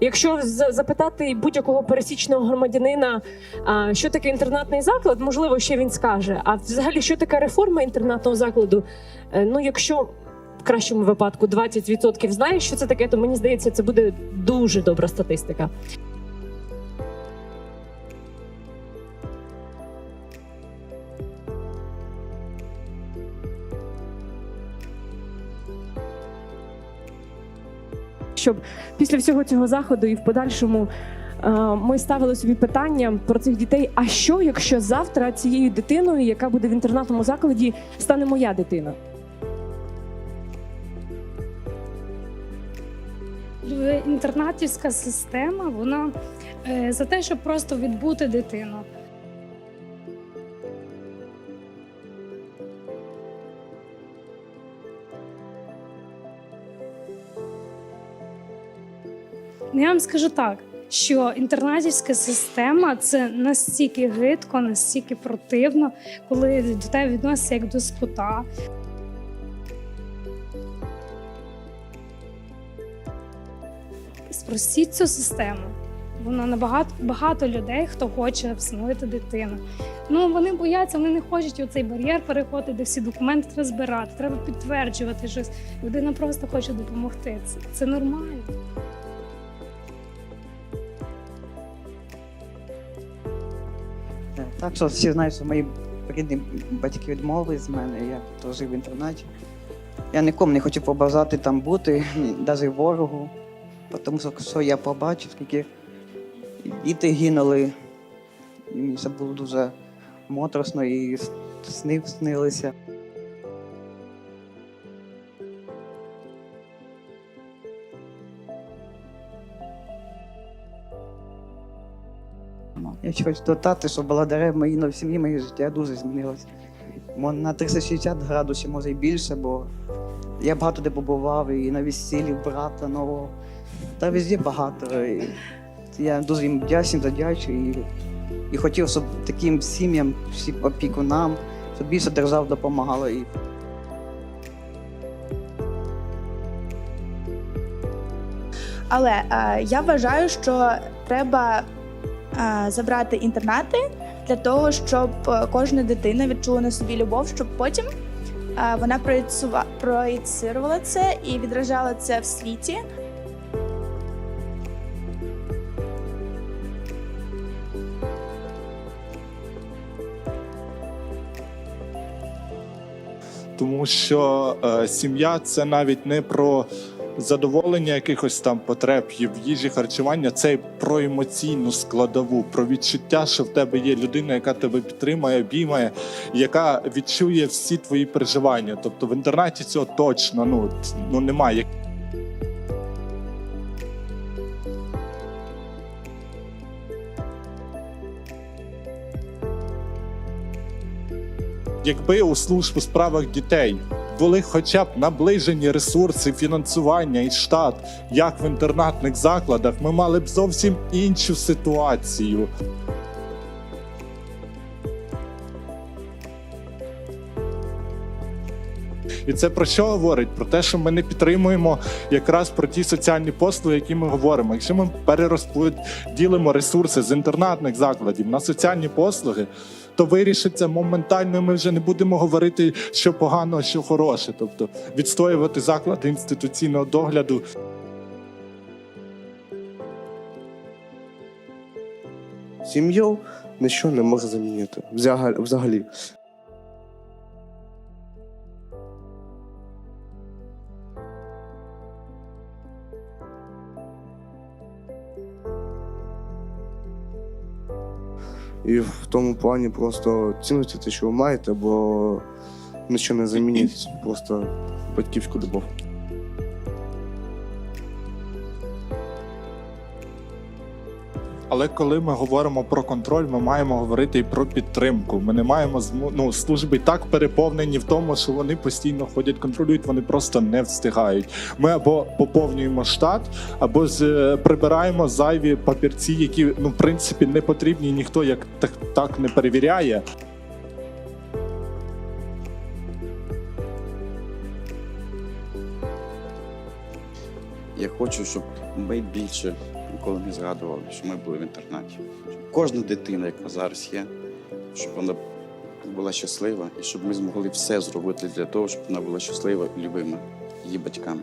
Якщо запитати будь-якого пересічного громадянина, що таке інтернатний заклад, можливо, ще він скаже. А взагалі, що таке реформа інтернатного закладу? Е, Ну, якщо в кращому випадку 20% знає, що це таке, то мені здається, це буде дуже добра статистика. Щоб після всього цього заходу і в подальшому е, ми ставили собі питання про цих дітей. А що, якщо завтра цією дитиною, яка буде в інтернатному закладі, стане моя дитина? Інтернатівська система, вона е, за те, щоб просто відбути дитину. Я вам скажу так, що інтернатівська система це настільки гидко, настільки противно, коли до тебе відносяться як до скота. Спростіть цю систему. Вона набагато багато людей, хто хоче всиновити дитину. Ну вони бояться, вони не хочуть у цей бар'єр переходити, де всі документи треба збирати, треба підтверджувати щось. Людина просто хоче допомогти. Це, це нормально. Так що всі знають, що мої рідні батьки відмовились з мене, я тут жив в інтернаті. Я нікому не хочу побажати там бути, навіть ворогу, тому що що я побачив, скільки діти гинули. І мені це було дуже моторошно і сни снилися. Я хочу додати, що благодаря моїй сім'ї моє життя дуже змінилось. На 360 градусів, може і більше, бо я багато де побував і на весіллі брата нового. Та везде багато. І я дуже їм вдячний, задячую. І, і хотів, щоб таким сім'ям, всім опікунам, щоб більше держав допомагала. І Але е, я вважаю, що треба забрати інтернати для того, щоб е, кожна дитина відчула на собі любов, щоб потім е, вона проєцирувала це і відражала це в світі. тому що е, сім'я це навіть не про задоволення якихось там потреб в їжі харчування, це про емоційну складову, про відчуття, що в тебе є людина, яка тебе підтримує, обіймає, яка відчує всі твої переживання. Тобто в інтернаті цього точно ну, ну немає. Якби у служб у справах дітей були хоча б наближені ресурси, фінансування і штат, як в інтернатних закладах, ми мали б зовсім іншу ситуацію. І це про що говорить? Про те, що ми не підтримуємо якраз про ті соціальні послуги, які ми говоримо. Якщо ми перерозподілимо ресурси з інтернатних закладів на соціальні послуги, то вирішиться моментально. Ми вже не будемо говорити, що погано, що хороше. Тобто відстоювати заклади інституційного догляду. Сім'ю нічого не може замінити. Взагалі. І в тому плані просто цінуйте те, що ви маєте, бо нічого не замінить, просто батьківську любов. Але коли ми говоримо про контроль, ми маємо говорити і про підтримку. Ми не маємо ну, служби так переповнені в тому, що вони постійно ходять, контролюють, вони просто не встигають. Ми або поповнюємо штат, або з, е, прибираємо зайві папірці, які ну в принципі не потрібні. Ніхто як так, так не перевіряє. Я хочу, щоб ми більше ніколи не згадували, що ми були в інтернаті. Кожна дитина, яка зараз є, щоб вона була щаслива і щоб ми змогли все зробити для того, щоб вона була щаслива і любима її батьками.